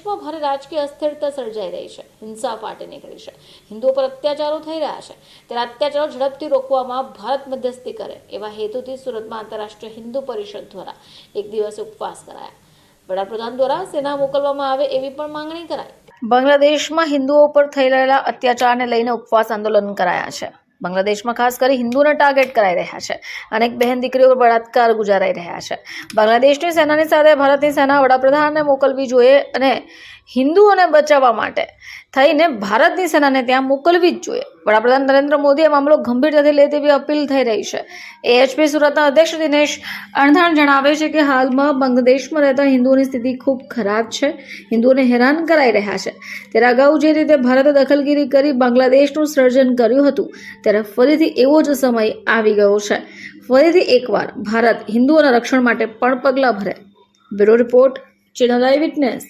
દેશમાં ભારે રાજકીય અસ્થિરતા સર્જાઈ રહી છે. હિંસા ફાટી નીકળી છે. હિન્દુઓ પર અત્યાચારો થઈ રહ્યા છે. ત્યારે અત્યાચારો ઝડપથી રોકવામાં ભારત મધ્યસ્થી કરે એવા હેતુથી સુરતમાં આંતરરાષ્ટ્રીય હિન્દુ પરિષદ દ્વારા એક દિવસે ઉપવાસ કરાયા. વડાપ્રધાન દ્વારા સેના મોકલવામાં આવે એવી પણ માંગણી કરાઈ. બાંગ્લાદેશમાં હિન્દુઓ પર થઈ રહેલા અત્યાચારને લઈને ઉપવાસ આંદોલન કરાયા છે. બાંગ્લાદેશમાં ખાસ કરી હિન્દુઓને ટાર્ગેટ કરાઈ રહ્યા છે અનેક બહેન દીકરીઓ બળાત્કાર ગુજારાઈ રહ્યા છે. બાંગ્લાદેશની સેનાની સાથે ભારતની સેના વડાપ્રધાનને મોકલવી જોઈએ અને હિન્દુઓને બચાવવા માટે થઈને ભારતની સેનાને ત્યાં મોકલવી જ જોઈએ. વડાપ્રધાન નરેન્દ્ર મોદીએ મામલો ગંભીરતાથી લે તેવી અપીલ થઈ રહી છે. એએચપી સુરતના અધ્યક્ષ દિનેશ અણધાણ જણાવે છે કે હાલમાં બાંગ્લાદેશમાં રહેતા હિન્દુઓની સ્થિતિ ખૂબ ખરાબ છે. હિન્દુઓને હેરાન કરાઈ રહ્યા છે. ત્યારે અગાઉ જે રીતે ભારતે દખલગીરી કરી બાંગ્લાદેશનું સર્જન કર્યું હતું ત્યારે ફરીથી એવો જ સમય આવી ગયો છે. ફરીથી એકવાર ભારત હિન્દુઓના રક્ષણ માટે પણ પગલાં ભરે. Bureau report, channel Eye Witness.